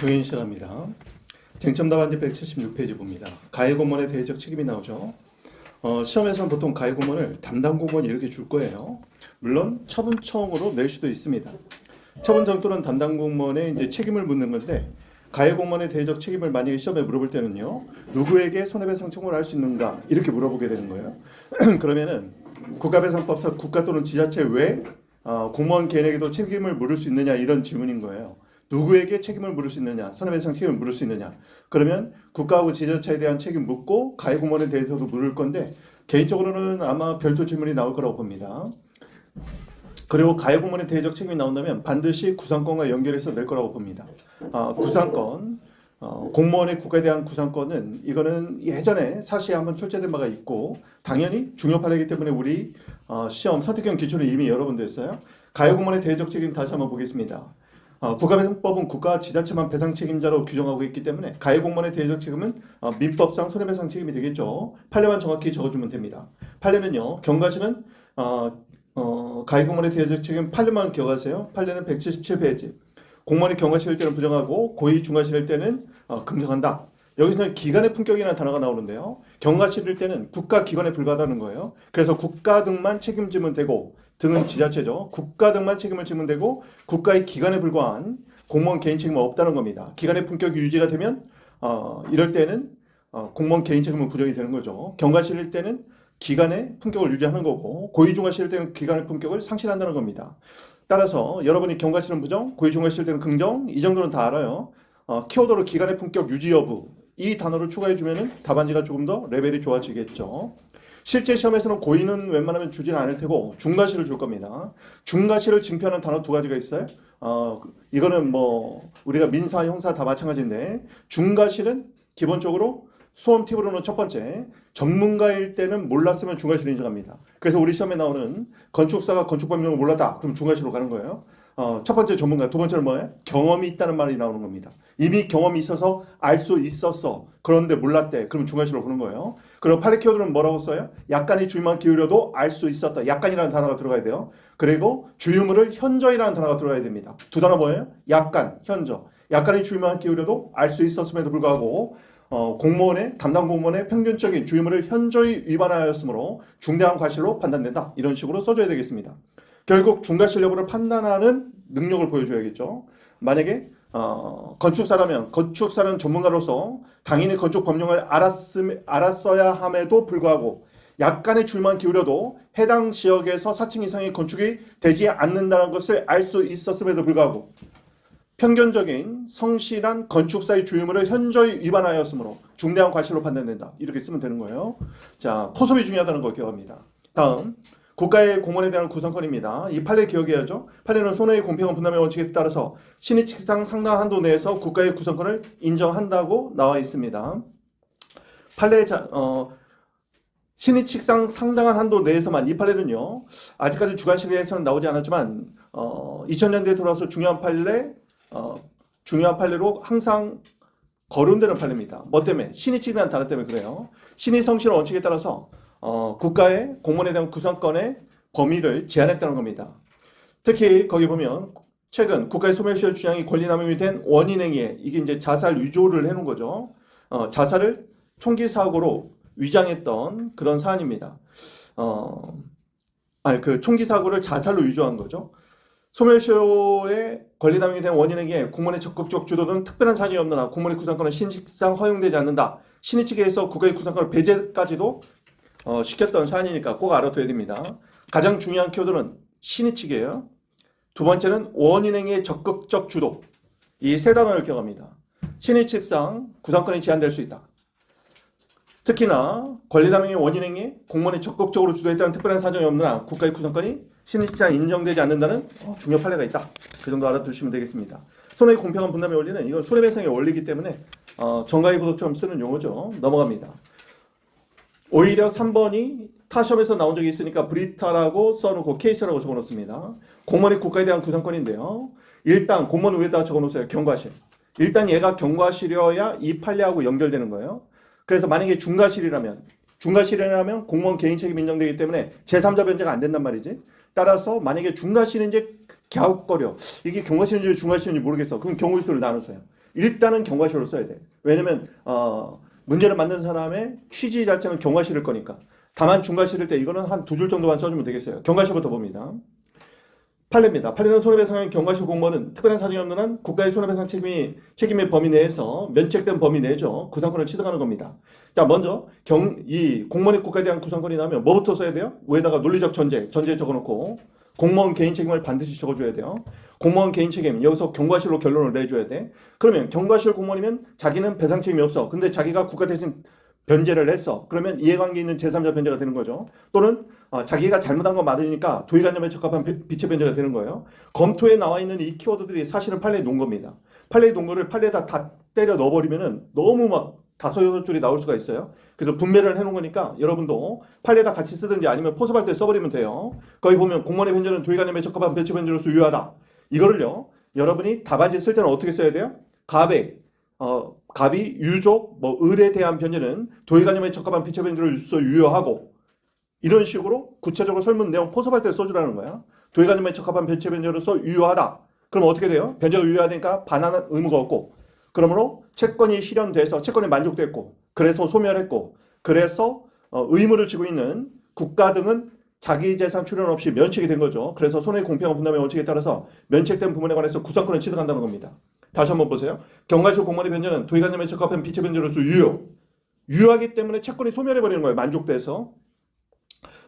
정인 시간입니다. 쟁점 답안지 176페이지 봅니다. 가해 공무원에 대해적 책임이 나오죠. 어, 시험에서는 보통 가해 공무원을 담당 공무원이 이렇게 줄 거예요. 물론 처분청으로 낼 수도 있습니다. 처분청 또는 담당 공무원의 이제 책임을 묻는 건데 가해 공무원에 대해적 책임을 만약에 시험에 물어볼 때는요. 누구에게 손해배상 청구를 할 수 있는가 이렇게 물어보게 되는 거예요. 그러면은 국가배상법상 국가 또는 지자체 외 어, 공무원 개인에게도 책임을 물을 수 있느냐 이런 질문인 거예요. 누구에게 책임을 물을 수 있느냐, 손해배상 책임을 물을 수 있느냐. 그러면 국가하고 지자체에 대한 책임 묻고 가해 공무원에 대해서도 물을 건데 개인적으로는 아마 별도 질문이 나올 거라고 봅니다. 그리고 가해 공무원의 대적 책임이 나온다면 반드시 구상권과 연결해서 낼 거라고 봅니다. 아, 구상권, 어, 공무원의 국가에 대한 구상권은 이거는 예전에 사시에 한번 출제된 바가 있고 당연히 중요 판례이기 때문에 우리 어, 시험 선택형 기초는 이미 여러 번 됐어요. 가해 공무원의 대적 책임 다시 한번 보겠습니다. 어, 국가배상법은 국가 지자체만 배상 책임자로 규정하고 있기 때문에 가해 공무원의 대적 책임은 어, 민법상 손해배상 책임이 되겠죠. 판례만 정확히 적어주면 됩니다. 판례는요 경과시는 어, 어, 가해 공무원의 대적 책임 판례만 기억하세요. 판례는 177페이지. 공무원이 경과 실을 때는 부정하고 고의 중과 실을 때는 어, 긍정한다. 여기서는 기관의 품격이라는 단어가 나오는데요. 경과 실을 때는 국가 기관에 불과하다는 거예요. 그래서 국가 등만 책임지면 되고 등은 지자체죠. 국가 등만 책임을 지면 되고 국가의 기관에 불과한 공무원 개인 책임은 없다는 겁니다. 기관의 품격이 유지가 되면 어, 이럴 때는 어, 공무원 개인 책임은 부정이 되는 거죠. 경과 실일 때는 기관의 품격을 유지하는 거고 고의 중과 실일 때는 기관의 품격을 상실한다는 겁니다. 따라서 여러분이 경과 실은 부정, 고의 중과 실일 때는 긍정 이 정도는 다 알아요. 어, 키워드로 기관의 품격 유지 여부 이 단어를 추가해 주면은 답안지가 조금 더 레벨이 좋아지겠죠. 실제 시험에서는 고의는 웬만하면 주지는 않을 테고 중과실을 줄 겁니다. 중과실을 징표하는 단어 두 가지가 있어요. 어, 이거는 뭐 우리가 민사, 형사 다 마찬가지인데 중과실은 기본적으로 수험 팁으로는 첫 번째 전문가일 때는 몰랐으면 중과실을 인정합니다. 그래서 우리 시험에 나오는 건축사가 건축법령을 몰랐다. 그럼 중과실로 가는 거예요. 어, 첫 번째 전문가, 두 번째는 뭐예요? 경험이 있다는 말이 나오는 겁니다. 이미 경험이 있어서 알 수 있었어. 그런데 몰랐대. 그럼 중간실로 보는 거예요. 그리고 팔레 키워드는 뭐라고 써요? 약간의 주의만 기울여도 알 수 있었다. 약간이라는 단어가 들어가야 돼요. 그리고 주유물을 현저이라는 단어가 들어가야 됩니다. 두 단어 뭐예요? 약간, 현저. 약간의 주의만 기울여도 알 수 있었음에도 불구하고 어, 공무원의 담당 공무원의 평균적인 주의물을 현저히 위반하였으므로 중대한 과실로 판단된다. 이런 식으로 써줘야 되겠습니다. 결국 중과실 여부를 판단하는 능력을 보여줘야겠죠. 만약에 어, 건축사라면 건축사는 전문가로서 당연히 건축 법령을 알았음, 알았어야 함에도 불구하고 약간의 줄만 기울여도 해당 지역에서 4층 이상의 건축이 되지 않는다는 것을 알 수 있었음에도 불구하고 편견적인 성실한 건축사의 주유물을 현저히 위반하였으므로 중대한 과실로 판단된다. 이렇게 쓰면 되는 거예요. 자, 포섭이 중요하다는 거 기억합니다. 다음 국가의 공원에 대한 구성권입니다. 이 판례 기억해야죠. 판례는 손해의 공평한 분담의 원칙에 따라서 신의칙상 상당 한도 내에서 국가의 구성권을 인정한다고 나와 있습니다. 판례 자, 어, 신의칙상 상당한 한도 내에서만 이 판례는요. 아직까지 주관식에서는 나오지 않았지만 어, 2000년대에 들어와서 중요한 판례, 어, 중요한 판례로 항상 거론되는 판례입니다. 뭐 때문에? 신의칙이라는 단어 때문에 그래요. 신의 성실 원칙에 따라서 어, 국가의 공무원에 대한 구성권의 범위를 제한했다는 겁니다. 특히 거기 보면 최근 국가의 소멸시효 주장이 권리남용이 된 원인행위에 이게 이제 자살 위조를 해놓은 거죠. 어, 자살을 총기 사고로 위장했던 그런 사안입니다. 어, 아니 그 총기 사고를 자살로 위조한 거죠. 소멸시효의 권리남용이 된 원인에게 공무원의 적극적 주도 등 특별한 사정이 한 공무원의 구상권은 신식상 허용되지 않는다. 신의 측에서 국가의 구상권을 배제까지도 어, 시켰던 사안이니까 꼭 알아둬야 됩니다. 가장 중요한 키워드는 신의 측이에요. 두 번째는 원인행위의 적극적 주도. 이 세 단어를 기억합니다. 신의 측상 구상권이 제한될 수 있다. 특히나 권리남용의 원인행위 공무원이 적극적으로 주도했다는 특별한 사정이 없는 한 국가의 구성권이 신의시장 인정되지 않는다는 어, 중요 판례가 있다. 그 정도 알아두시면 되겠습니다. 손해의 공평한 분담의 원리는 이건 손해배상의 원리이기 때문에 어, 정가의 구속처럼 쓰는 용어죠. 넘어갑니다. 오히려 3번이 타시험에서 나온 적이 있으니까 브리타라고 써놓고 케이스라고 적어놓습니다. 공무원의 국가에 대한 구성권인데요. 일단 공무원 위에다가 적어놓으세요. 경과실. 일단 얘가 경과실이어야 이 판례하고 연결되는 거예요. 그래서 만약에 중과실이라면 중과실이라면 공무원 개인 책임 인정되기 때문에 제3자 변제가 안 된단 말이지. 따라서 만약에 중과실인지 갸웃거려. 이게 경과실인지 중과실인지 모르겠어. 그럼 경우의 수를 나누세요. 일단은 경과시로 써야 돼. 왜냐면 어, 문제를 만든 사람의 취지 자체는 경과시일 거니까. 다만 중과시일 때 이거는 한 두 줄 정도만 써주면 되겠어요. 경과시부터 봅니다. 판례입니다. 판례는 손해배상의 경과시 공무원은 특별한 사정이 없는 한 국가의 손해배상 책임이 책임의 범위 내에서 면책된 범위 내죠. 구상권을 취득하는 겁니다. 자, 먼저 경 이 공무원의 국가에 대한 구상권이 나면 뭐부터 써야 돼요? 위에다가 논리적 전제, 전제 적어놓고 공무원 개인 책임을 반드시 적어줘야 돼요. 공무원 개인 책임 여기서 경과실로 결론을 내줘야 돼. 그러면 경과실 공무원이면 자기는 배상 책임이 없어. 근데 자기가 국가 대신 변제를 했어. 그러면 이해관계 있는 제3자 변제가 되는 거죠. 또는 어, 자기가 잘못한 건 맞으니까 도의관념에 적합한 비- 비체 변제가 되는 거예요. 검토에 나와 있는 이 키워드들이 사실은 판례에 놓은 겁니다. 판례에 놓은 거를 판례에다 다 때려 넣어버리면은 너무 막 다섯 여섯 줄이 나올 수가 있어요. 그래서 분배를 해놓은 거니까 여러분도 판례에다 같이 쓰든지 아니면 포섭할 때 써버리면 돼요. 거기 보면 공무원의 변제는 도의관념에 적합한 배치 변제로서 유효하다. 이거를요. 여러분이 답안지 쓸 때는 어떻게 써야 돼요? 갑에 어, 갑이 유족, 뭐 을에 대한 변제는 도의관념에 적합한 비체 변제로서 유효하고 이런 식으로 구체적으로 설문 내용 포섭할 때 써주라는 거야. 도의관념에 적합한 변체 변제로서 유효하다. 그럼 어떻게 돼요? 변제가 유효하니까 반환은 의무가 없고 그러므로 채권이 실현돼서 채권이 만족됐고 그래서 소멸했고 그래서 어, 의무를 지고 있는 국가 등은 자기 재산 출연 없이 면책이 된 거죠. 그래서 손해 공평한 분담의 원칙에 따라서 면책된 부분에 관해서 구상권을 취득한다는 겁니다. 다시 한번 보세요. 경과실 공무원의 변제는 도의관념에 적합한 비체 변제로서 유효. 유효하기 때문에 채권이 소멸해 버리는 거예요. 만족돼서.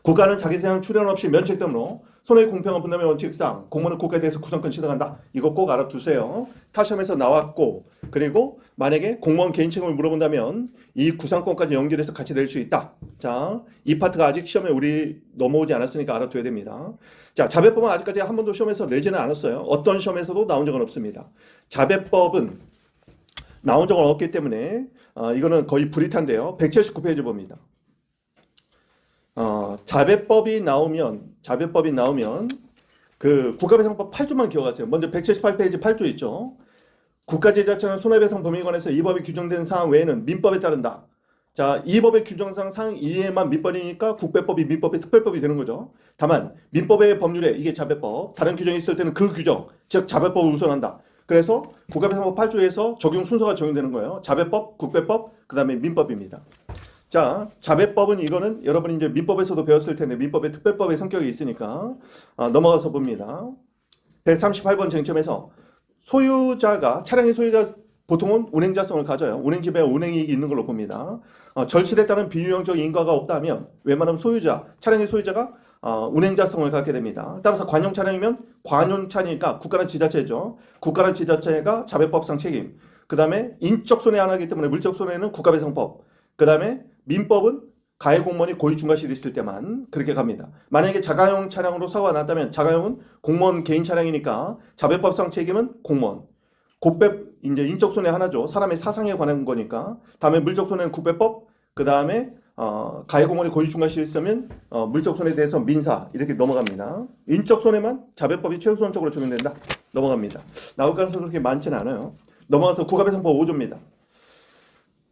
국가는 자기 재산 출연 없이 면책되므로 손해 공평한 분담의 원칙상 공무원은 국가에 대해서 구성권 취득한다. 이거 꼭 알아두세요. 타시험에서 나왔고 그리고 만약에 공무원 개인 책임을 물어본다면 이 구상권까지 연결해서 같이 낼 수 있다. 자, 이 파트가 아직 시험에 우리 넘어오지 않았으니까 알아둬야 됩니다. 자, 자배법은 아직까지 한 번도 시험에서 내지는 않았어요. 어떤 시험에서도 나온 적은 없습니다. 자배법은 나온 적은 없기 때문에 어, 이거는 거의 불이탄데요. 179페이지 봅니다. 어, 자배법이 나오면 자배법이 나오면 그 국가배상법 8조만 기억하세요. 먼저 178페이지 8조 있죠. 국가제자처는 손해배상 범위에 관해서 이 법이 규정된 사항 외에는 민법에 따른다. 자, 이 법의 규정상 사항 이해만 민법이니까 국배법이 민법의 특별법이 되는 거죠. 다만 민법의 법률에 이게 자배법, 다른 규정이 있을 때는 그 규정, 즉 자배법을 우선한다. 그래서 국가배상법 8조에서 적용 순서가 적용되는 거예요. 자배법, 국배법, 그 다음에 민법입니다. 자, 자배법은 이거는 여러분이 이제 민법에서도 배웠을 텐데 민법의 특별법의 성격이 있으니까 아, 넘어가서 봅니다. 138번 쟁점에서 소유자가 차량의 소유자 보통은 운행자성을 가져요. 운행집에 운행이익이 있는 걸로 봅니다. 어, 따른 비유형적 인과가 없다면 웬만하면 소유자, 차량의 소유자가 어, 운행자성을 갖게 됩니다. 따라서 관용 차량이면 관용차니까 국가는 지자체죠. 국가는 지자체가 자배법상 책임. 그 다음에 인적 손해 안 하기 때문에 물적 손해는 국가배상법. 그 다음에 민법은 가해 공무원이 고의 중과실이 있을 때만 그렇게 갑니다. 만약에 자가용 차량으로 사고가 났다면 자가용은 공무원 개인 차량이니까 자배법상 책임은 공무원. 국배 이제 인적 손해 하나죠. 사람의 사상에 관한 거니까. 다음에 물적 손해는 국배법. 그 다음에 어, 가해 공무원이 고의 중과실이 있으면 어, 물적 손해에 대해서 민사 이렇게 넘어갑니다. 인적 손해만 자배법이 최우선적으로 적용된다. 넘어갑니다. 나올 가능성이 그렇게 많지는 않아요. 넘어가서 국가배상법 5조입니다.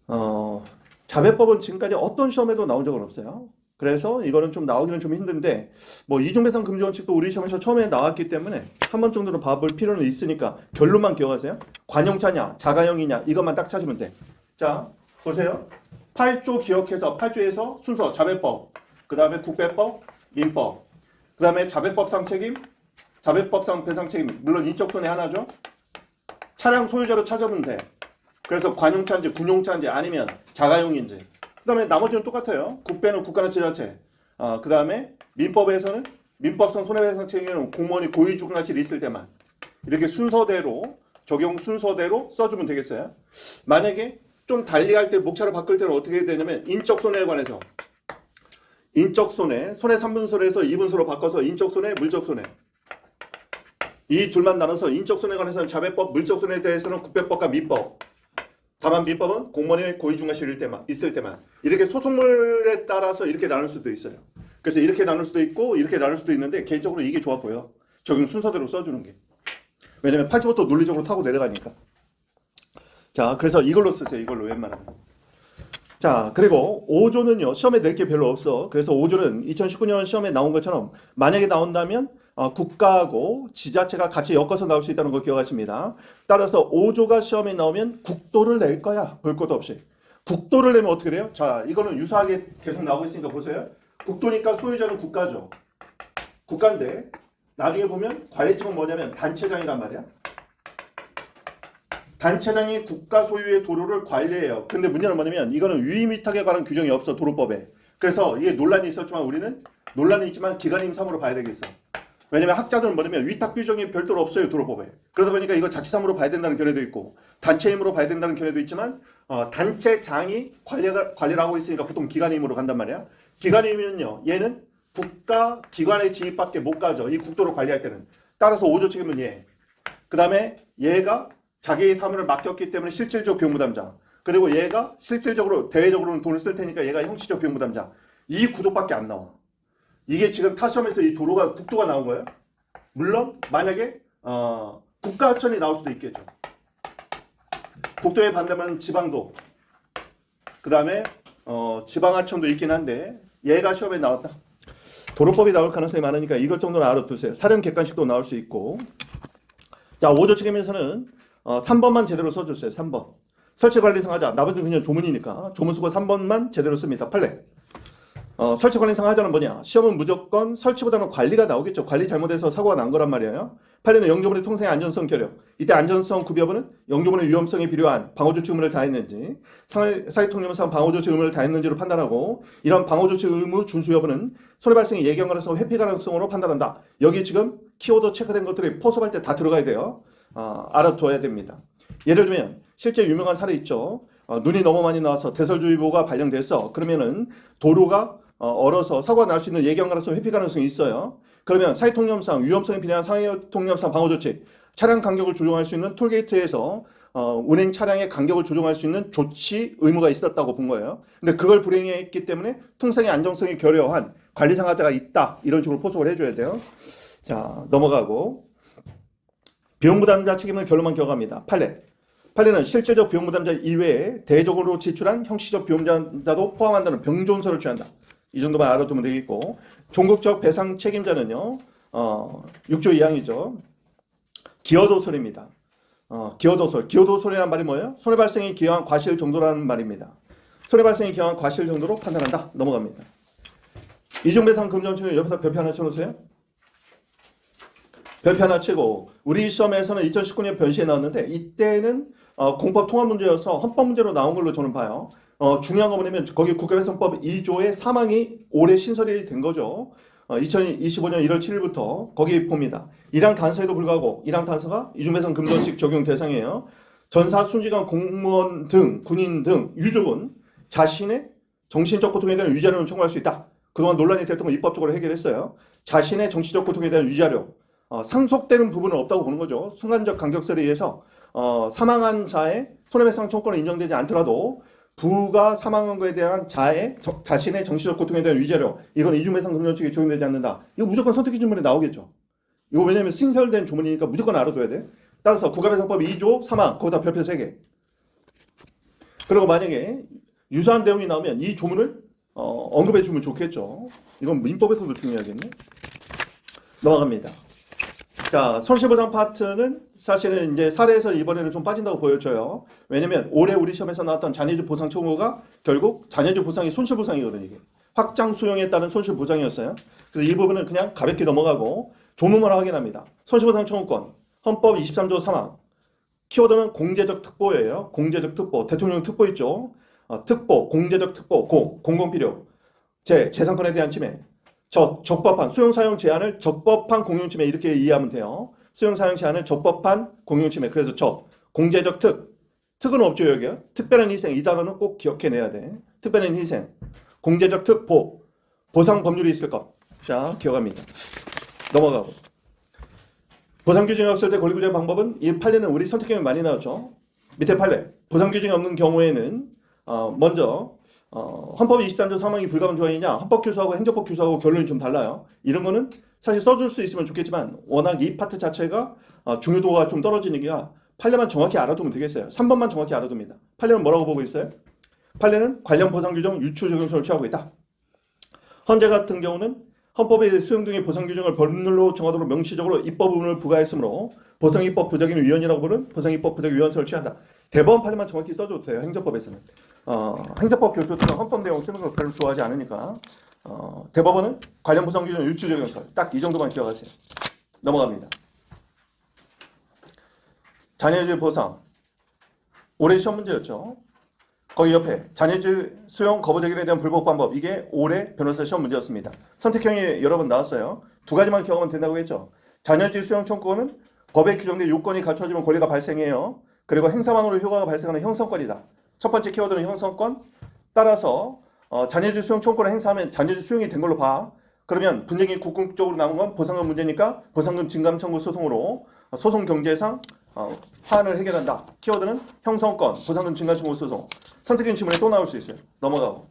어, 자배법은 지금까지 어떤 시험에도 나온 적은 없어요. 그래서 이거는 좀 나오기는 좀 힘든데 뭐 이중배상 금지 원칙도 우리 시험에서 처음에 나왔기 때문에 한 번 정도는 봐볼 필요는 있으니까 결론만 기억하세요. 관용차냐 자가용이냐 이것만 딱 찾으면 돼. 자 보세요. 8조 기억해서 8조에서 순서 자배법 그 다음에 국배법 민법 그 다음에 자배법상 책임 자배법상 배상 책임 물론 인적 손해 하나죠. 차량 소유자로 찾아보면 돼. 그래서 관용차인지 군용차인지 아니면 자가용인지 그 다음에 나머지는 똑같아요. 국배는 국가는 지자체. 어, 그 다음에 민법에서는 민법상 손해배상 책임은 공무원이 고의중과실이 있을 때만 이렇게 순서대로 적용 순서대로 써주면 되겠어요. 만약에 좀 달리 할때 목차를 바꿀 때는 어떻게 해야 되냐면 인적 손해에 관해서 인적 손해 손해 3분소로 해서 2분소로 바꿔서 인적 손해 물적 손해 이 둘만 나눠서 인적 손해에 관해서는 자배법 물적 손해에 대해서는 국배법과 민법 다만 민법은 공무원의 고의중과실일 때만 있을 때만 이렇게 소송물에 따라서 이렇게 나눌 수도 있어요. 그래서 이렇게 나눌 수도 있고 이렇게 나눌 수도 있는데 개인적으로 이게 보여. 적용 순서대로 써주는 게. 왜냐면 8조부터 논리적으로 타고 내려가니까. 자, 그래서 이걸로 쓰세요. 이걸로 웬만하면. 자, 그리고 5조는요. 시험에 낼 게 별로 없어. 그래서 5조는 2019년 시험에 나온 것처럼 만약에 나온다면 어, 국가하고 지자체가 같이 엮어서 나올 수 있다는 거 기억하십니다. 따라서 5조가 시험에 나오면 국도를 낼 거야. 볼 것도 없이. 국도를 내면 어떻게 돼요? 자, 이거는 유사하게 계속 나오고 있으니까 보세요. 국도니까 소유자는 국가죠. 국가인데 나중에 보면 관리직은 뭐냐면 단체장이란 말이야. 단체장이 국가 소유의 도로를 관리해요. 근데 문제는 뭐냐면 이거는 유의미탁에 관한 규정이 없어 도로법에. 그래서 이게 논란이 있었지만 우리는 논란이 있지만 기간 임삼으로 봐야 되겠어. 왜냐면 학자들은 뭐냐면 위탁 규정이 별도로 없어요 도로법에. 그러다 보니까 이거 자치사무로 봐야 된다는 견해도 있고 단체 임으로 봐야 된다는 견해도 있지만 어, 단체 장이 관리를 관리를 하고 있으니까 보통 기관 임으로 간단 말이야. 기관 임은요 얘는 국가 기관의 진입밖에 못 가죠. 이 국도를 관리할 때는. 따라서 5조 책임은 얘. 그 다음에 얘가 자기의 사무를 맡겼기 때문에 실질적 비용 부담자. 그리고 얘가 실질적으로 대외적으로는 돈을 쓸 테니까 얘가 형식적 비용 부담자. 이 구도밖에 안 나와. 이게 지금 타시험에서 이 도로가 국도가 나온 거예요. 물론 만약에 어, 국가하천이 나올 수도 있겠죠. 국도에 반대면 지방도. 그 다음에 어, 지방하천도 있긴 한데 얘가 시험에 나왔다. 도로법이 나올 가능성이 많으니까 이것 정도는 알아두세요. 사령 객관식도 나올 수 있고. 자, 5조 책임에서는 어, 3번만 제대로 써줬어요. 3번. 설치 관리상 하자. 나머지는 그냥 조문이니까. 조문 쓰고 3번만 제대로 씁니다. 판례. 어, 설치 관리 상 하자는 뭐냐? 시험은 무조건 설치보다는 관리가 나오겠죠. 관리 잘못해서 사고가 난 거란 말이에요. 판례는 영조문의 통상의 안전성 결여. 이때 안전성 구비여부는 영조문의 위험성에 필요한 방어조치 의무를 다했는지, 사회통념상 방어조치 의무를 다했는지로 판단하고, 이런 방어조치 의무 준수 여부는 손해발생의 예견 가능성, 회피 가능성으로 판단한다. 여기 지금 키워드 체크된 것들이 포섭할 때 다 들어가야 돼요. 어, 알아둬야 됩니다. 예를 들면 실제 유명한 사례 있죠. 어, 눈이 너무 많이 나와서 대설주의보가 발령됐어. 그러면은 도로가 어, 얼어서 사고가 날 수 있는 예견 가능성, 회피 가능성이 있어요. 그러면 사회통념상 위험성에 비례한 사회통념상 방어조치, 차량 간격을 조정할 수 있는 톨게이트에서 어, 운행 차량의 간격을 조정할 수 있는 조치 의무가 있었다고 본 거예요. 근데 그걸 불행했기 때문에 통상의 안정성이 결여한 관리 상하자가 있다. 이런 식으로 포석을 해줘야 돼요. 자, 넘어가고. 비용 부담자 책임은 결론만 기억합니다. 판례. 판례는 실질적 비용 부담자 이외에 대적으로 지출한 형식적 비용 부담자도 포함한다는 병존서를 취한다. 이 정도만 알아두면 되겠고 종국적 배상 책임자는요. 어, 6조 2항이죠. 기여도설입니다. 어, 기여도설. 기여도설이라는 말이 뭐예요? 손해발생이 기여한 과실 정도라는 말입니다. 손해발생이 기여한 과실 정도로 판단한다. 넘어갑니다. 이중배상 금전치는 옆에다 별표 하나 쳐놓으세요. 별표 하나 치고 우리 시험에서는 2019년 변시에 나왔는데 이때는 어, 공법 통합 문제여서 헌법 문제로 나온 걸로 저는 봐요. 어, 중요한 거 뭐냐면 거기 국가배상법 2조의 사망이 올해 신설이 된 거죠. 어, 2025년 1월 7일부터 거기 봅니다. 이랑 단서에도 불구하고 이랑 단서가 이중배상 금전식 적용 대상이에요. 전사 순직원 공무원 등 군인 등 유족은 자신의 정신적 고통에 대한 위자료를 청구할 수 있다. 그동안 논란이 됐던 거 입법적으로 해결했어요. 자신의 정치적 고통에 대한 위자료 어, 상속되는 부분은 없다고 보는 거죠. 순간적 간격설에 의해서 어, 사망한 자의 손해배상 청구권은 인정되지 않더라도 부가 사망한 것에 대한 자의 저, 자신의 정신적 고통에 대한 위자료 이건 이중배상 금전칙에 적용되지 않는다. 이거 무조건 선택 기준문에 나오겠죠. 이거 왜냐면 신설된 조문이니까 무조건 알아둬야 돼. 따라서 국가배상법 2조 사망 거기다 별표 3개. 그리고 만약에 유사한 내용이 나오면 이 조문을 어, 언급해 주면 좋겠죠. 이건 민법에서도 중요하겠네. 넘어갑니다. 자, 손실보상 파트는 사실은 이제 사례에서 이번에는 좀 빠진다고 보여져요. 왜냐면 올해 우리 시험에서 나왔던 자녀주 보상 청구가 결국 자녀주 보상이 손실보상이거든요. 이게. 확장 수용에 따른 손실보상이었어요. 그래서 이 부분은 그냥 가볍게 넘어가고 조문만 확인합니다. 손실보상 청구권, 헌법 23조 3항. 키워드는 공제적 특보예요. 공제적 특보. 대통령 특보 있죠. 어, 특보, 공제적 특보, 공, 공공필요. 재, 재산권에 대한 침해. 적, 적법한 수용 사용 제한을 적법한 공용 침해 이렇게 이해하면 돼요. 수용 사용 제한을 적법한 공용 침해. 그래서 적 공제적 특 특은 없죠 여기요. 특별한 희생 이 단어는 꼭 기억해내야 돼. 특별한 희생 공제적 특 보 보상 법률이 있을 것. 자 기억합니다. 넘어가고 보상 규정이 없을 때 권리구제 방법은 이 판례는 우리 선택경에 많이 나오죠. 밑에 판례 보상 규정이 없는 경우에는 어, 먼저 어, 헌법 23조 사망이 불가분 조항이냐 헌법 교수하고 행정법 교수하고 결론이 좀 달라요. 이런 거는 사실 써줄 수 있으면 좋겠지만 워낙 이 파트 자체가 어, 중요도가 좀 떨어지니까 판례만 정확히 알아두면 되겠어요. 3번만 정확히 알아둡니다. 판례는 뭐라고 보고 있어요? 판례는 관련 보상 규정 유추 적용성을 취하고 있다. 헌재 같은 경우는 헌법의 수용 등의 보상 규정을 법률로 정하도록 명시적으로 입법 의무를 부과했으므로 보상입법 부적인 위원이라고 부른 보상입법 부적 위원설을 취한다. 대법원 판례만 정확히 써줘도 돼요. 행정법에서는. 어, 행정법 교수들은 헌법 내용 쓰는 걸 별로 좋아하지 않으니까 어, 대법원은 관련 보상 규정 유추 적용 설 딱 이 정도만 기억하세요. 넘어갑니다. 자녀주의 보상 올해 시험 문제였죠. 거기 옆에 자녀주 수용 거부제기에 대한 불복 방법 이게 올해 변호사 시험 문제였습니다. 선택형이 여러 번 나왔어요. 두 가지만 기억하면 된다고 했죠. 자녀주 수용 청구권은 법에 규정된 요건이 갖춰지면 권리가 발생해요. 그리고 행사만으로 효과가 발생하는 형성권이다. 첫 번째 키워드는 형성권. 따라서 어, 자녀주 수용 청구권을 행사하면 자녀주 수용이 된 걸로 봐. 그러면 분쟁이 국공적으로 남은 건 보상금 문제니까 보상금 증감 청구 소송으로 어, 소송 경제상 어, 사안을 해결한다. 키워드는 형성권, 보상금 증감 청구 소송. 선택형 지문에 또 나올 수 있어요. 넘어가고.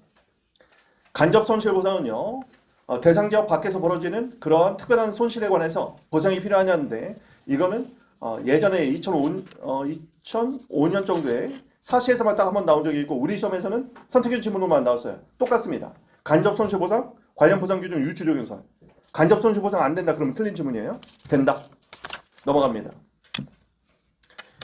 간접 손실 보상은요. 어, 대상 지역 밖에서 벌어지는 그러한 특별한 손실에 관해서 보상이 필요하냐는데 이거는 어, 예전에 2005, 어, 2005년 정도에 사시에서만 딱 한 번 나온 적이 있고 우리 시험에서는 선택형 지문으로만 나왔어요. 똑같습니다. 간접 손실 보상, 관련 보상 규정 유추 적용설. 간접 손실 보상 안 된다 그러면 틀린 지문이에요. 된다. 넘어갑니다.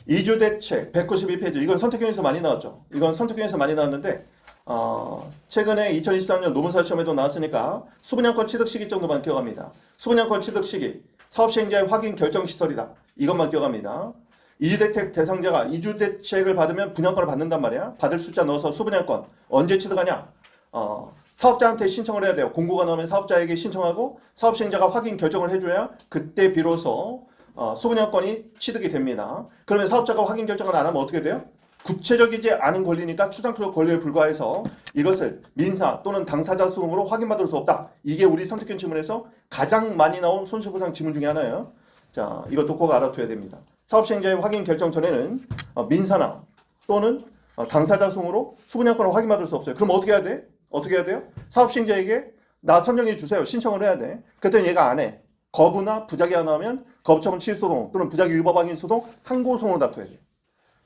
이주 대책 192페이지 이건 선택형에서 많이 나왔죠. 이건 선택형에서 많이 나왔는데 어, 최근에 2023년 노무사 시험에도 나왔으니까 수분양권 취득 시기 정도만 기억합니다. 수분양권 취득 시기 사업 시행자의 확인 결정 시설이다. 이것만 기억합니다. 이주대책 대상자가 이주대책을 받으면 분양권을 받는단 말이야. 받을 숫자 넣어서 수분양권 언제 취득하냐? 어, 사업자한테 신청을 해야 돼요. 공고가 나오면 사업자에게 신청하고 사업 시행자가 확인 결정을 해줘야 그때 비로소 어, 수분양권이 취득이 됩니다. 그러면 사업자가 확인 결정을 안 하면 어떻게 돼요? 구체적이지 않은 권리니까 추상적 권리에 불과해서 이것을 민사 또는 당사자 소송으로 확인받을 수 없다. 이게 우리 선택권 지문에서 가장 많이 나온 손실보상 지문 중에 하나예요. 자, 이것도 꼭 알아둬야 됩니다. 사업 시행자의 확인 결정 전에는 어, 민사나 또는 어, 당사자 소송으로 수분양권을 확인받을 수 없어요. 그럼 어떻게 해야 돼? 어떻게 해야 돼요? 사업 시행자에게 나 선정해 주세요. 신청을 해야 돼. 그랬더니 얘가 안 해. 거부나 부작위가 나오면 거부처분 취소소송 또는 부작위 위법 확인 소송 항고소송으로 다퉈야 돼.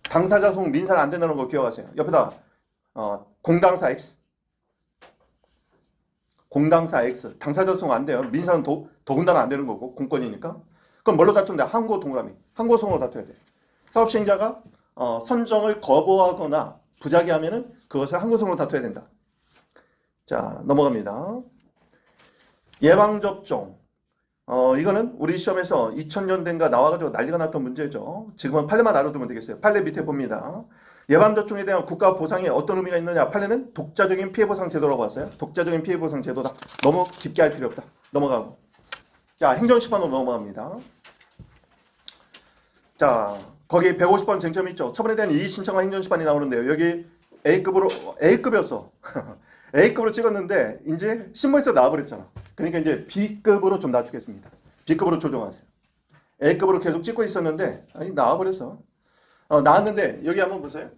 당사자 소송 민사는 안 된다는 거 기억하세요. 옆에다 어, 공당사 X 공당사 X 당사자 소송 안 돼요. 민사는 도, 더군다나 안 되는 거고 공권이니까. 그럼 뭘로 다툰다? 항고 동그라미 항고소송으로 다퉈야 돼. 사업 시행자가 어, 선정을 거부하거나 부작위 하면은 그것을 항고소송으로 다퉈야 된다. 자 넘어갑니다. 예방 접종 어, 이거는 우리 시험에서 2000년대인가 나와가지고 난리가 났던 문제죠. 지금은 판례만 알아두면 되겠어요. 판례 밑에 봅니다. 예방접종에 대한 국가 보상에 어떤 의미가 있느냐. 판례는 독자적인 피해보상 제도라고 봤어요. 독자적인 피해보상 제도다. 너무 깊게 할 필요 없다. 넘어가고. 자, 행정심판으로 넘어갑니다. 자, 거기 150번 쟁점이 있죠. 처분에 대한 이의 신청과 행정 심판이 나오는데요. 여기 A급으로, A급이었어. A급으로 찍었는데, 이제 신문에서 나와버렸잖아. 그러니까 이제 B급으로 좀 낮추겠습니다. B급으로 조정하세요. A급으로 계속 찍고 있었는데 아니 나와버렸어. 어, 나왔는데 여기 한번 보세요.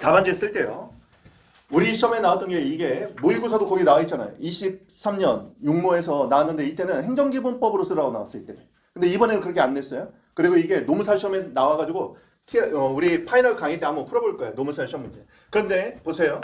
답안지 쓸 때요. 우리 시험에 나왔던 게 이게 모의고사도 거기 나와 있잖아요. 23년 육모에서 나왔는데 이때는 행정기본법으로 쓰라고 나왔어요. 이때. 근데 이번에는 그렇게 안 냈어요. 그리고 이게 노무사 시험에 나와가지고 티- 어, 우리 파이널 강의 때 한번 풀어볼 거예요. 노무사 시험 문제. 그런데 보세요.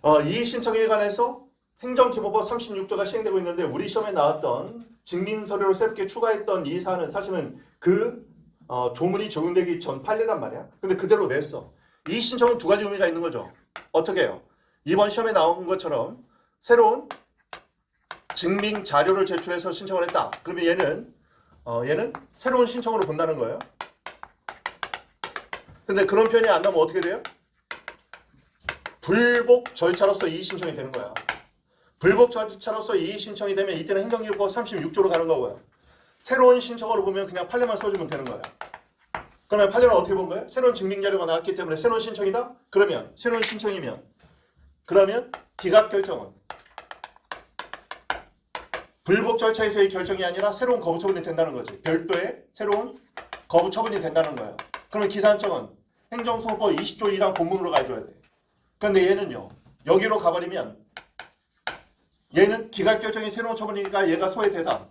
어, 이 신청에 관해서 행정기본법 36조가 시행되고 있는데 우리 시험에 나왔던 증빙서류를 새롭게 추가했던 이 사안은 사실은 그 어, 조문이 적용되기 전 판례란 말이야. 근데 그대로 냈어. 이 신청은 두 가지 의미가 있는 거죠. 어떻게 해요? 이번 시험에 나온 것처럼 새로운 증빙 자료를 제출해서 신청을 했다. 그러면 얘는 어, 얘는 새로운 신청으로 본다는 거예요. 근데 그런 표현이 안 나오면 어떻게 돼요? 불복 절차로서 이의 신청이 되는 거야. 불복 절차로서 이의 신청이 되면 이때는 행정기법 36조로 가는 거고요. 새로운 신청으로 보면 그냥 판례만 써주면 되는 거야. 그러면 판례는 어떻게 본 거예요? 새로운 증빙 자료가 나왔기 때문에 새로운 신청이다? 그러면 새로운 신청이면 그러면 기각 결정은 불복 절차에서의 결정이 아니라 새로운 거부 처분이 된다는 거지. 별도의 새로운 거부 처분이 된다는 거예요. 그러면 기산청은 행정소법 20조 1항 본문으로 가줘야 돼. 근데 얘는요. 여기로 가버리면 얘는 기각 결정이 새로운 처분이니까 얘가 소외 대상.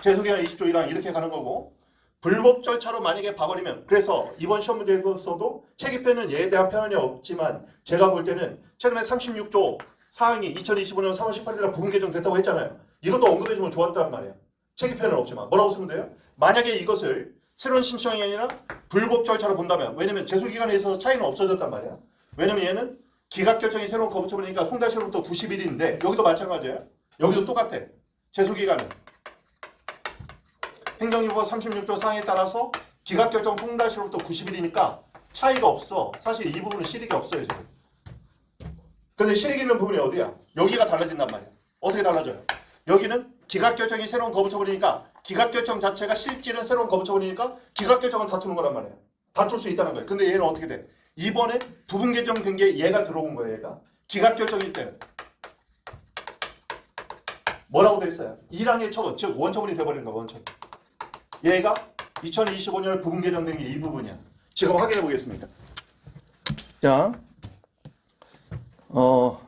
재소기한 20조 1항 이렇게 가는 거고 불법 절차로 만약에 봐버리면 그래서 이번 시험 문제에서도 체계표는 얘에 대한 표현이 없지만 제가 볼 때는 최근에 36조 사항이 2025년 3월 18일에 부분 개정됐다고 했잖아요. 이것도 언급해주면 좋았단 말이에요. 체계표는 없지만 뭐라고 쓰면 돼요? 만약에 이것을 새로운 신청이 아니라 불법 절차로 본다면 왜냐면 제소 기간에 있어서 차이는 없어졌단 말이야. 왜냐면 얘는 기각 결정이 새로운 거부 처분이니까 송달시로부터 90일인데 여기도 마찬가지예요. 여기도 똑같아. 제소 기간은 행정기법 36조 사항에 따라서 기각 결정 송달시로부터 90일이니까 차이가 없어. 사실 이 부분은 실익이 없어요 지금. 근데 실익 있는 부분이 어디야? 여기가 달라진단 말이야. 어떻게 달라져요? 여기는 기각 결정이 새로운 거부 처분이니까 기각 결정 자체가 실질은 새로운 거부 처분이니까 기각 결정을 다투는 거란 말이야. 다툴 수 있다는 거예요. 근데 얘는 어떻게 돼? 이번에 부분 개정된 게 얘가 들어온 거예요. 얘가 기각 결정일 때는 뭐라고 돼 있어요? 1항의 처분, 즉 원처분이 돼버리는 거야 원처분. 얘가 2025년 부분 개정된 게 이 부분이야. 지금 확인해 보겠습니다. 자, 어,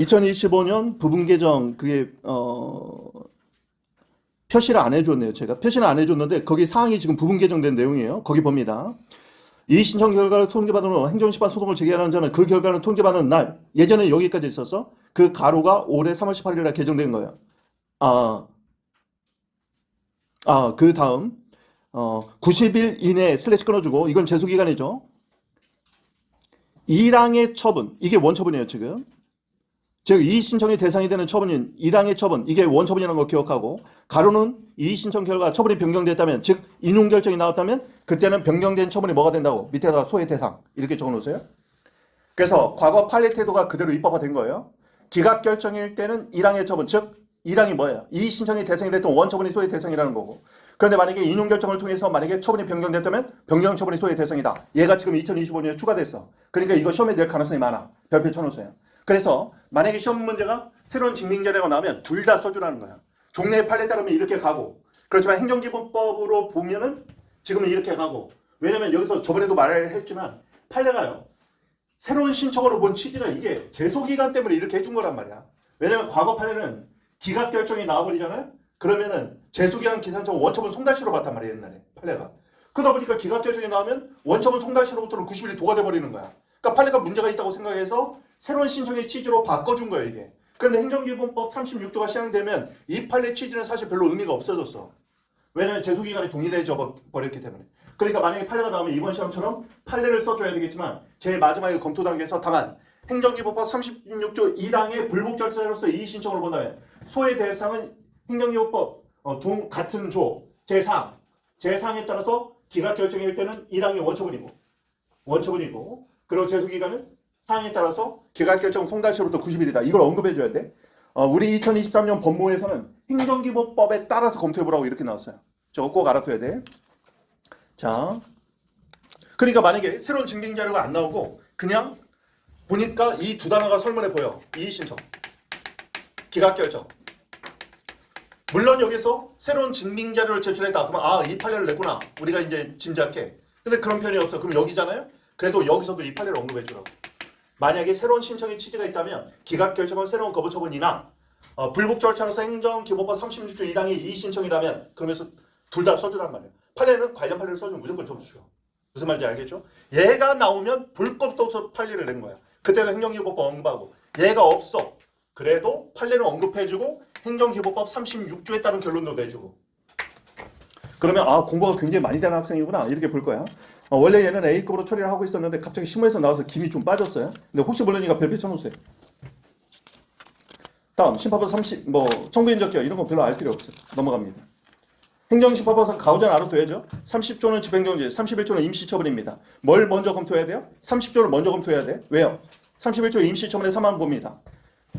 2025년 부분 개정 그게 어 표시를 안 해줬네요. 제가 표시를 안 해줬는데 거기 사항이 지금 부분 개정된 내용이에요. 거기 봅니다. 이 신청 결과를 통지받은 후 행정심판 소송을 제기하는 자는 그 결과를 통지받은 날 예전에 여기까지 있었어. 그 가로가 올해 3월 18일에 개정된 거예요. 아, 아, 그 다음, 어, 90일 이내에 슬래시 끊어주고, 이건 제소기간이죠. 1항의 처분, 이게 원처분이에요, 지금. 즉, 이 신청이 대상이 되는 처분인 1항의 처분, 이게 원처분이라는 거 기억하고, 가로는 이 신청 결과 처분이 변경됐다면, 즉, 인용 결정이 나왔다면, 그때는 변경된 처분이 뭐가 된다고? 밑에다가 소의 대상, 이렇게 적어 놓으세요. 그래서 과거 판례 태도가 그대로 입법화된 거예요. 기각 결정일 때는 1항의 처분, 즉 1항이 뭐예요? 이 신청이 대상이 됐던 원처분이 소의 대상이라는 거고. 그런데 만약에 인용 결정을 통해서 만약에 처분이 변경됐다면 변경 처분이 소의 대상이다. 얘가 지금 2025년에 추가됐어. 그러니까 이거 시험에 낼 가능성이 많아. 별표 쳐놓으세요. 그래서 만약에 시험 문제가 새로운 증빙 자료가 나오면 둘 다 써주라는 거야. 종래의 판례 따르면 이렇게 가고 그렇지만 행정기본법으로 보면은 지금은 이렇게 가고 왜냐면 여기서 저번에도 말을 했지만 판례가요. 새로운 신청으로 본 취지가 이게 제소기간 때문에 이렇게 해준 거란 말이야. 왜냐면 과거 판례는 기각 결정이 나와버리잖아요. 그러면은 제소기간 기산처럼 원처분 송달시로 봤단 말이야 옛날에 판례가. 그러다 보니까 기각 결정이 나오면 원처분 송달시로부터는 90일이 도가 돼버리는 거야. 그러니까 판례가 문제가 있다고 생각해서 새로운 신청의 취지로 바꿔준 거예요 이게. 그런데 행정기본법 36조가 시행되면 이 판례 취지는 사실 별로 의미가 없어졌어. 왜냐면 제소기간이 동일해져 버렸기 때문에. 그러니까 만약에 판례가 나오면 이번 시험처럼 판례를 써줘야 되겠지만 제일 마지막에 검토 단계에서 다만 행정기본법 36조 1항의 불복 절차로서 이의 신청을 본다면 소의 대상은 행정기본법 어, 동 같은 조 제3 제3에 따라서 기각 결정일 때는 1항의 원처분이고 원처분이고 그리고 제소기간은 사항에 따라서 기각 결정 송달시로부터 90일이다. 이걸 언급해 줘야 돼. 어, 우리 2023년 법무에서는 행정기본법에 따라서 검토해 보라고 이렇게 나왔어요. 저거 꼭 알아둬야 돼. 자, 그러니까 만약에 새로운 증빙 자료가 안 나오고 그냥 보니까 이 두 단어가 설문해 보여. 이의 신청, 기각 결정. 물론 여기서 새로운 증빙 자료를 제출했다. 그러면 아, 이 판례를 냈구나. 우리가 이제 짐작해. 근데 그런 편이 없어. 그럼 여기잖아요. 그래도 여기서도 이 판례를 언급해 주라고. 만약에 새로운 신청의 취지가 있다면 기각 결정은 새로운 거부 처분이나 어, 불복 절차로서 행정기본법 36조 1항의 이의 신청이라면 그러면서 둘 다 써주란 말이에요. 판례는 관련 판례를 써주면 무조건 점수 줘. 무슨 말인지 알겠죠? 얘가 나오면 없어 판례를 낸 거야. 그때는 행정기본법 언급하고 얘가 없어. 그래도 판례는 언급해주고 행정기본법 36조에 따른 결론도 내주고. 그러면 아 공부가 굉장히 많이 되는 학생이구나 이렇게 볼 거야. 어, 원래 얘는 A급으로 처리를 하고 있었는데 갑자기 심호에서 나와서 김이 좀 빠졌어요. 근데 혹시 모르니까 별표 쳐놓으세요. 다음 심파법 30, 뭐 청구인적기여 이런 거 별로 알 필요 없어요. 넘어갑니다. 행정심파법상 가오전 알아둬야죠. 30조는 집행정지, 31조는 임시처분입니다. 뭘 먼저 검토해야 돼요? 30조를 먼저 검토해야 돼. 왜요? 31조 임시처분의 3항 봅니다.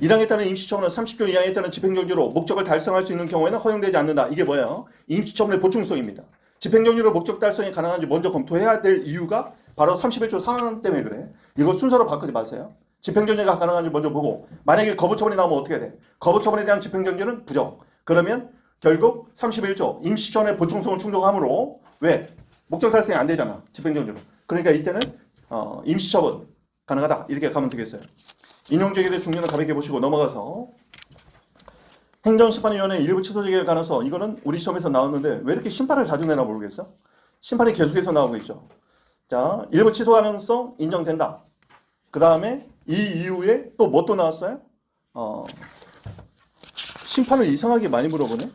1항에 따른 임시처분은 30조 2항에 따른 집행정지로 목적을 달성할 수 있는 경우에는 허용되지 않는다. 이게 뭐예요? 임시처분의 보충성입니다. 집행정지로 목적 달성이 가능한지 먼저 검토해야 될 이유가 바로 31조 상황 때문에 그래. 이거 순서로 바꾸지 마세요. 집행정지가 가능한지 먼저 보고 만약에 거부 처분이 나오면 어떻게 돼? 거부 처분에 대한 집행정지는 부정. 그러면 결국 31조 임시처분의 보충성을 충족하므로 왜? 목적 달성이 안 되잖아. 집행정지로. 그러니까 이때는 어, 임시 처분 가능하다. 이렇게 가면 되겠어요. 인용제기의 중요는 가볍게 보시고 넘어가서 행정심판위원회 일부 취소제기에 관해서 이거는 우리 시험에서 나왔는데 왜 이렇게 심판을 자주 내나 모르겠어? 심판이 계속해서 나오고 있죠. 자, 일부 취소 가능성 인정된다. 그 다음에 이 이후에 또 뭐 또 나왔어요? 어, 심판을 이상하게 많이 물어보네.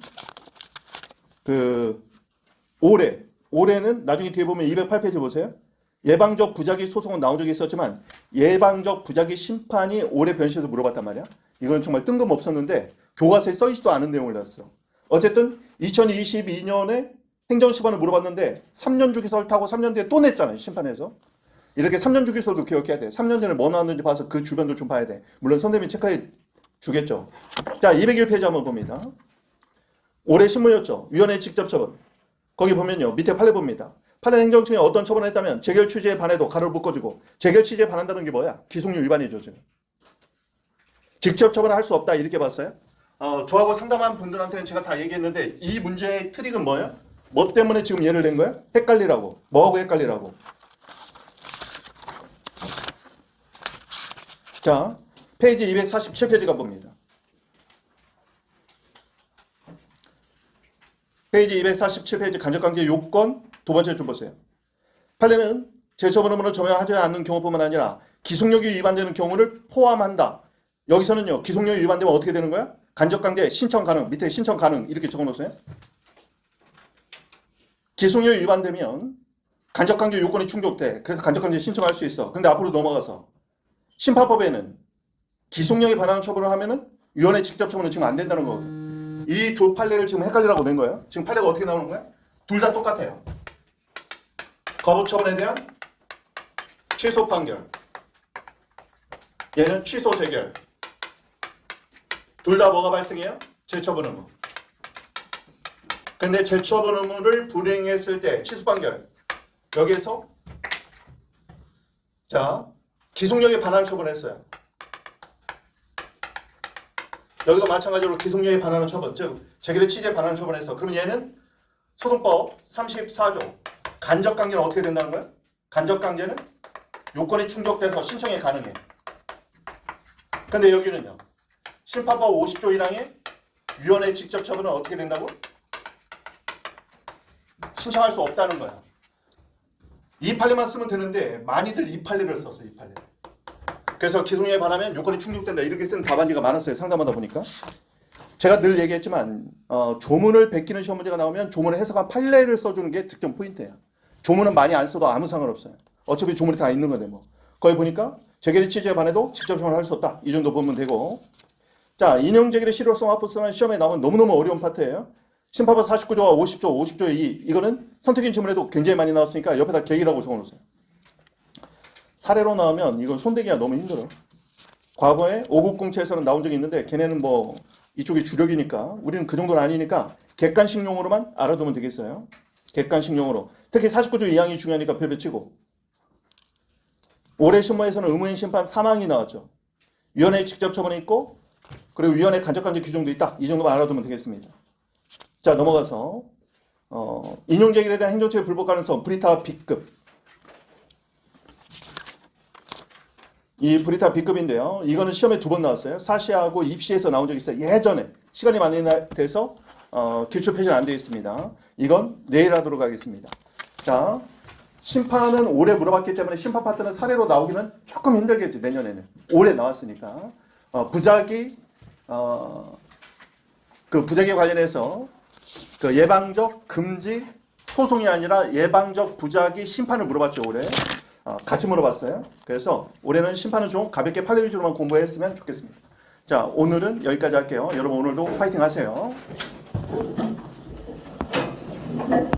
그 올해 올해는 나중에 뒤에 보면 208페이지 보세요. 예방적 부작위 소송은 나온 적이 있었지만 예방적 부작위 심판이 올해 변시에서 물어봤단 말이야. 이건 정말 뜬금없었는데 교과서에 써있지도 않은 내용을 넣었어. 어쨌든 2022년에 행정심판을 물어봤는데 3년 주기서를 타고 3년 뒤에 또 냈잖아요. 심판에서. 이렇게 3년 주기서도 기억해야 돼. 3년 전에 뭐 나왔는지 봐서 그 주변도 좀 봐야 돼. 물론 선생님이 체크해 주겠죠. 자, 201페이지 한번 봅니다. 올해 신문이었죠. 위원회 직접 처분. 거기 보면요. 밑에 판례 봅니다. 판례 행정청이 어떤 처분을 했다면 재결 취지에 반해도 가로를 묶어주고 재결 취지에 반한다는 게 뭐야? 기속력 위반이죠. 지금. 직접 처분을 할수 없다 이렇게 봤어요. 어, 저하고 상담한 분들한테는 제가 다 얘기했는데 이 문제의 트릭은 뭐예요? 뭐 때문에 지금 얘를 낸 거야? 헷갈리라고. 뭐하고 헷갈리라고. 자, 페이지 247페이지 가 봅니다. 페이지 247페이지 간접관계 요건 두 번째 좀 보세요. 판례는 의무를 적용하지 않는 경우뿐만 아니라 기속력이 위반되는 경우를 포함한다. 여기서는요 기속력이 위반되면 어떻게 되는 거야? 간접관계 신청 가능 밑에 신청 가능 이렇게 적어놓으세요. 기속력이 위반되면 간접관계 요건이 충족돼. 그래서 간접관계 신청할 수 있어. 근데 앞으로 넘어가서 심판법에는 기속력에 반하는 처벌을 하면은 위원회 직접 처분은 지금 안 된다는 거거든. 이두 판례를 지금 헷갈리라고 낸 거예요. 지금 판례가 어떻게 나오는 거야? 둘 다 똑같아요. 거부 처분에 대한 취소 판결. 얘는 취소 재결. 둘 다 뭐가 발생해요? 재처분 의무. 근데 재처분 의무를 불이행했을 때 취소 판결. 여기에서 자 기속력에 반하는 처분했어요. 여기도 마찬가지로 기속력에 반하는 처분, 즉 재결의 취지에 반하는 처분했어. 그러면 얘는 소송법 34조 간접관계는 어떻게 된다는 거야? 간접관계는 요건이 충족돼서 신청이 가능해. 근데 여기는요. 심판법 50조 1항에 위원회 직접 처분은 어떻게 된다고? 신청할 수 없다는 거야. 이 판례만 쓰면 되는데 많이들 이 판례를 썼어 이 판례. 그래서 기송에 반하면 요건이 충족된다 이렇게 쓴 답안지가 많았어요 상담하다 보니까. 제가 늘 얘기했지만 어, 조문을 베끼는 시험 문제가 나오면 조문을 해석한 판례를 써주는 게 득점 포인트예요. 조문은 많이 안 써도 아무 상관없어요. 어차피 조문이 다 있는 건데 뭐. 거기 보니까 재결의 취지에 반해도 직접 시험을 할 수 없다. 이 정도 보면 되고. 자, 인용 재결의 실효성 합법성은 시험에 나오면 너무너무 어려운 파트예요. 심판법 49조와 50조, 50조의 2. 이거는 선택인 질문에도 굉장히 많이 나왔으니까 옆에다 계기라고 적어놓으세요. 사례로 나오면 이건 손대기가 너무 힘들어. 과거에 5국공채에서는 나온 적이 있는데 걔네는 뭐 이쪽이 주력이니까 우리는 그 정도는 아니니까 객관식용으로만 알아두면 되겠어요. 객관식용으로. 특히 49조 2항이 중요하니까 별표 치고. 올해 신문에서는 의무인 심판 사망이 나왔죠. 위원회 직접 처분이 있고 그리고 위원회 간접관계 규정도 있다. 이 정도만 알아두면 되겠습니다. 자 넘어가서 어, 인용제기에 대한 행정처의 불법 가능성 브리타 B급 이 브리타 B급인데요. 이거는 시험에 두 번 나왔어요. 사시하고 입시에서 나온 적이 있어요. 예전에 시간이 많이 나- 돼서 어, 기출 표시는 안 되어 있습니다. 이건 내일 하도록 하겠습니다. 자 심판은 올해 물어봤기 때문에 심판 파트는 사례로 나오기는 조금 힘들겠지 내년에는 올해 나왔으니까 어, 부작위 어, 그 부작위 관련해서 그 예방적 금지 소송이 아니라 예방적 부작위 심판을 물어봤죠 올해 어, 같이 물어봤어요. 그래서 올해는 심판은 좀 가볍게 판례 위주로만 공부했으면 좋겠습니다. 자 오늘은 여기까지 할게요. 여러분 오늘도 파이팅 하세요.